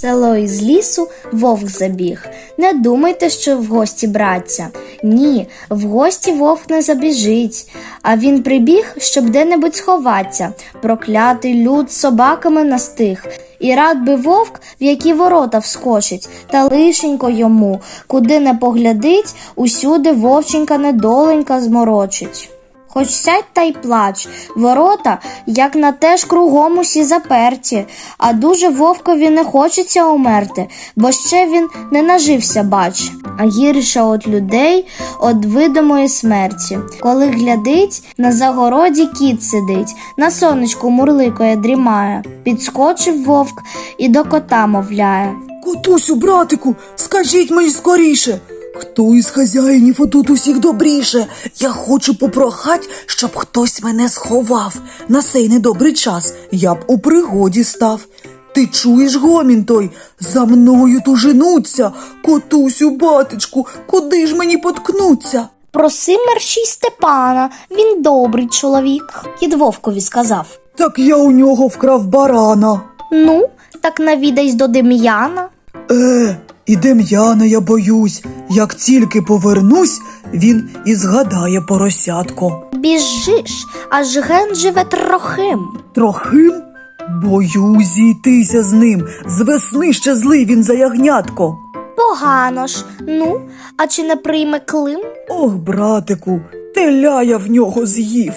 село із лісу вовк забіг. Не думайте, що в гості братця. Ні, в гості вовк не забіжить. А він прибіг, щоб де-небудь сховатися. Проклятий люд собаками настиг. І рад би вовк, в які ворота вскочить, та лишенько йому, куди не поглядить, усюди вовченька недоленька зморочить. Хоч сядь та й плач, ворота, як на те ж кругом усі заперті, а дуже вовкові не хочеться умерти, бо ще він не нажився, бач, а гірше от людей от видимої смерті. Коли глядить, на загороді кіт сидить, на сонечку мурликає, дрімає. Підскочив вовк і до кота мовляє. Котусю, братику, скажіть мені скоріше. Хто із хазяїнів отут усіх добріше? Я хочу попрохать, щоб хтось мене сховав. На сей недобрий час я б у пригоді став. Ти чуєш гомін той? За мною туженуться. Котусю, батечку, куди ж мені поткнуться? Проси мерщій Степана, він добрий чоловік, кіт вовкові сказав. Так я у нього вкрав барана. Ну, так навідайсь до Дем'яна. Е, і Дем'яна я боюсь. Як тільки повернусь, він і згадає поросятко. Біжиш, аж ген живе трохим. Трохим? Боюсь зійтися з ним. З весни ще злий він за ягнятко. Погано ж. Ну, а чи не прийме клим? Ох, братику, теля я в нього з'їв.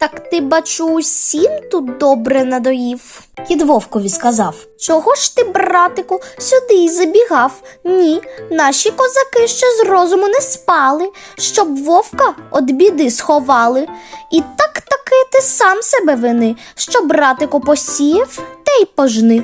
Так ти, бачу, усім тут добре надоїв. Кіт вовкові сказав. Чого ж ти, братику, сюди й забігав? Ні, наші козаки ще з розуму не спали, щоб вовка од біди сховали. І так таки ти сам себе вини, що братику посіяв, те й пожни.